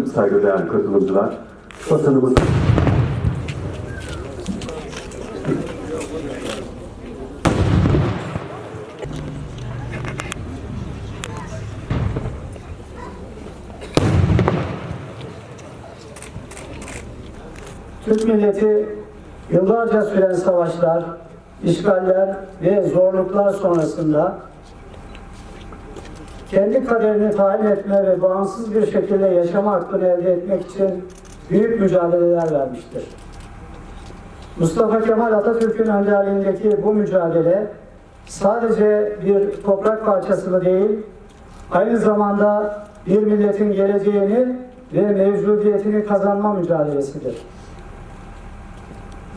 tüm saygıdeğer katılımcılar, basınımız Türk milleti yıllarca süren savaşlar, işgaller ve zorluklar sonrasında kendi kaderini tayin etme ve bağımsız bir şekilde yaşama hakkını elde etmek için büyük mücadeleler vermiştir. Mustafa Kemal Atatürk'ün önderliğindeki bu mücadele sadece bir toprak parçasını değil, aynı zamanda bir milletin geleceğini ve mevcudiyetini kazanma mücadelesidir.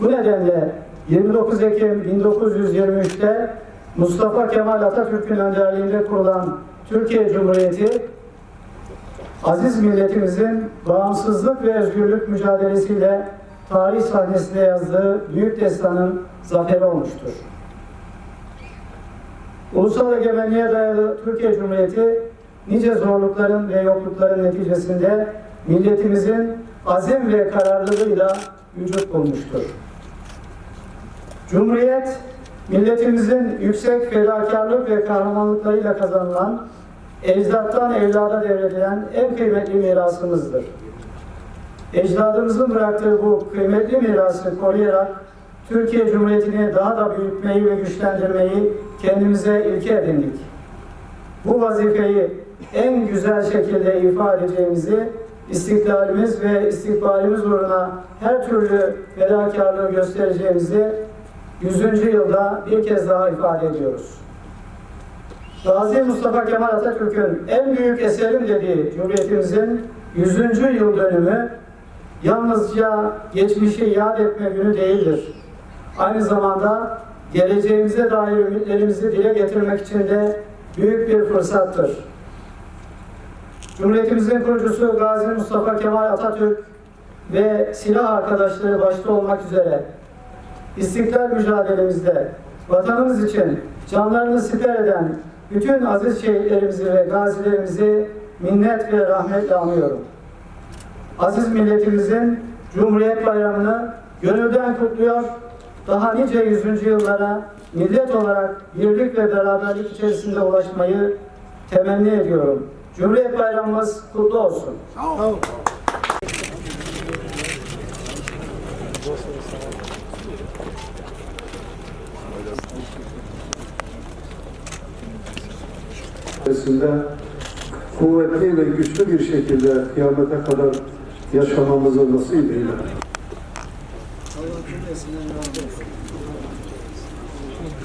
Bu nedenle 29 Ekim 1923'te Mustafa Kemal Atatürk'ün önderliğinde kurulan Türkiye Cumhuriyeti, aziz milletimizin bağımsızlık ve özgürlük mücadelesiyle tarih sahnesine yazdığı büyük destanın zaferi olmuştur. Ulusal egemenliğe dayalı Türkiye Cumhuriyeti nice zorlukların ve yoklukların neticesinde milletimizin azim ve kararlılığıyla vücut bulmuştur. Cumhuriyet, milletimizin yüksek fedakarlık ve kahramanlıklarıyla kazanılan, ecdattan evlada devredilen en kıymetli mirasımızdır. Ecdadımızın bıraktığı bu kıymetli mirası koruyarak Türkiye Cumhuriyeti'ni daha da büyütmeyi ve güçlendirmeyi kendimize ilke edindik. Bu vazifeyi en güzel şekilde ifade edeceğimizi istiklalimiz ve istikbalimiz uğruna her türlü fedakarlığı göstereceğimizi 100. yılda bir kez daha ifade ediyoruz. Gazi Mustafa Kemal Atatürk'ün en büyük eserim dediği Cumhuriyetimizin 100. yıl dönümü yalnızca geçmişi yad etme günü değildir. Aynı zamanda geleceğimize dair ümitlerimizi dile getirmek için de büyük bir fırsattır. Cumhuriyetimizin kurucusu Gazi Mustafa Kemal Atatürk ve silah arkadaşları başta olmak üzere İstiklal mücadelemizde vatanımız için canlarını siper eden bütün aziz şehitlerimizi ve gazilerimizi minnet ve rahmetle anıyorum. Aziz milletimizin Cumhuriyet Bayramı'nı gönülden kutluyor, daha nice yüzüncü yıllara millet olarak birlik ve beraberlik içerisinde ulaşmayı temenni ediyorum. Cumhuriyet Bayramımız kutlu olsun. İçerisinde kuvvetli ve güçlü bir şekilde kıyamete kadar yaşamamızı nasip eyle.